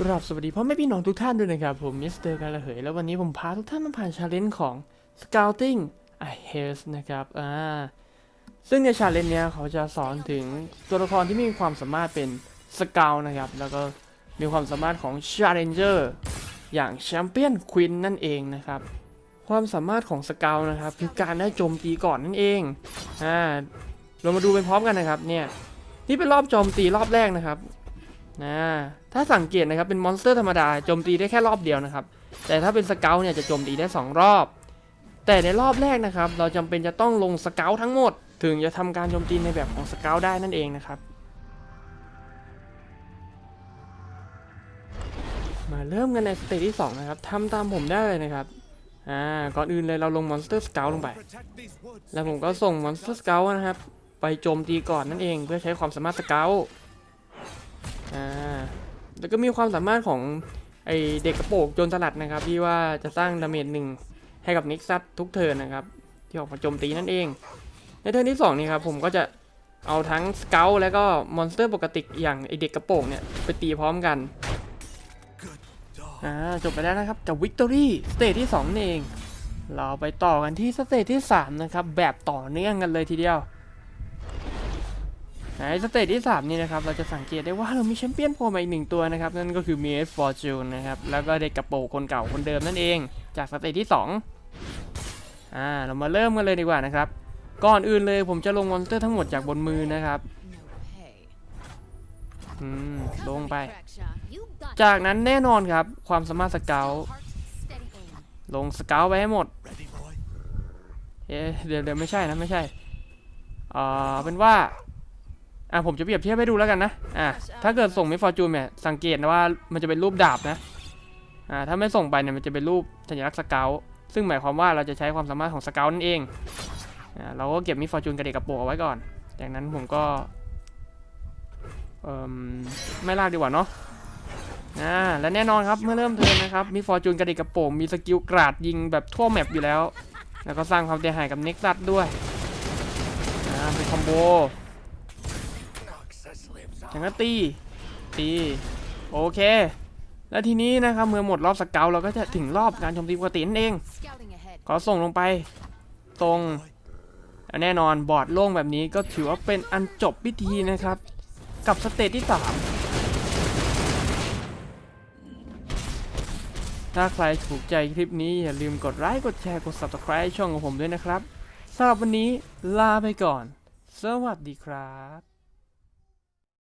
กราบสวัสดีพ่อแม่พี่น้องทุกท่านด้วยนะครับ ผมมิสเตอร์การละเหย แล้ววันนี้ผมพาทุกท่านมาผ่านชาเลนจ์ของ Scouting I Hate นะครับอ่าซึ่งในชาเลนจ์เนี้ยเขาจะสอนถึงตัวละครที่มีความสามารถเป็นสเกลนะครับ แล้วก็มีความสามารถของ Challenger อย่างแชมเปี้ยนควินนั่นเองนะครับ ความสามารถของสเกลนะครับ คือการได้โจมตีก่อนนั่นเองอ่าเรามาดูไปพร้อมกันนะครับเนี่ยนี่เป็นรอบโจมตีรอบแรกนะครับ นะถ้าสังเกตนะครับเป็นมอนสเตอร์ธรรมดาโจมตีได้แค่รอบเดียวนะครับ แต่ถ้าเป็นสเกลเนี่ยจะโจมตีได้ 2 รอบ แต่ในรอบแรกนะครับ เราจำเป็นจะต้องลงสเกลทั้งหมด ถึงจะทำการโจมตีในแบบของสเกลได้นั่นเองนะครับ มาเริ่มกันในสเตจที่ 2 นะครับทำตามผมได้เลยนะครับอ่าก่อนอื่นเลยเราลงมอนสเตอร์สเกลลงไป แล้วผมก็ส่งมอนสเตอร์สเกลนะครับ ไปโจมตีก่อนนั่นเองเพื่อใช้ความสามารถสเกล แล้วก็มีความสามารถของไอเด็กกระโปงโจรสลัดนะครับ ที่ว่าจะสร้างดาเมจหนึ่งให้กับนิกซัตทุกเทิร์นนะครับ ที่ออกมาโจมตีนั่นเอง ในเทิร์นที่2นี่ครับผมก็จะเอาทั้งสเกลแล้วก็มอนสเตอร์ปกติอย่างไอเด็กกระโปงเนี่ยไปตีพร้อมกันอ่าจบไปแล้วนะครับกับวิกตอรี่สเตจที่2นี่เอง เราไปต่อกันที่สเตจที่ 3 นะครับ แบบต่อเนื่องกันเลยทีเดียว ในสเตจที่ 3 นี่นะครับ เราจะสังเกตได้ว่าเรามีแชมเปี้ยนโผล่มาอีกหนึ่งตัวนะครับ นั่นก็คือมีเอสฟอร์จูนนะครับ แล้วก็เด็กกระโปรงคนเก่าคนเดิมนั่นเอง จากสเตจที่ 2 อ่า เรามาเริ่มกันเลยดีกว่านะครับ ก่อนอื่นเลยผมจะลงมอนสเตอร์ทั้งหมดจากบนมือนะครับอืม ลงไป จากนั้นแน่นอนครับ ความสามารถสเกลลงสเกลไปให้หมด เอ๊ะเดี๋ยวเดี๋ยวไม่ใช่นะไม่ใช่อ่าเป็นว่า อะผมจะเปรียบเทียบให้ดูแล้วกันนะ อะถ้าเกิดส่งไม่ฟอร์จูนเนี่ยสังเกตนะว่ามันจะเป็นรูปดาบนะ อ่าถ้าไม่ส่งไปเนี่ยมันจะเป็นรูปสัญลักษณ์สเกลซึ่งหมายความว่าเราจะใช้ความสามารถของสเกลนั่นเอง อ่าเราก็เก็บมิฟอร์จูนกับเด็กกระโปรงเอาไว้ก่อน จากนั้นผมก็ เอ่มไม่ลากดีกว่าเนาะ อ่าและแน่นอนครับเมื่อเริ่มเทินนะครับมิฟอร์จูนกับเด็กกระโปงมีสกิลกราดยิงแบบทั่วแมปอยู่แล้ว แล้วก็สร้างความเสียหายกับเน็กซัสด้วย อ่าเป็นคอมโบ อย่างนั้นตี ตี โอเค แล้วทีนี้นะครับเมื่อหมดรอบสเกลเราก็จะถึงรอบการโจมตีปกตินั่นเอง ขอส่งลงไป ตรงและแน่นอนบอร์ดโล่งแบบนี้ก็ถือว่าเป็นอันจบพิธีนะครับ กับสเตจที่ 3 ถ้าใครถูกใจคลิปนี้อย่าลืมกดไลค์กดแชร์กด Subscribe ช่องของผมด้วยนะครับสำหรับวันนี้ลาไปก่อน สวัสดีครับ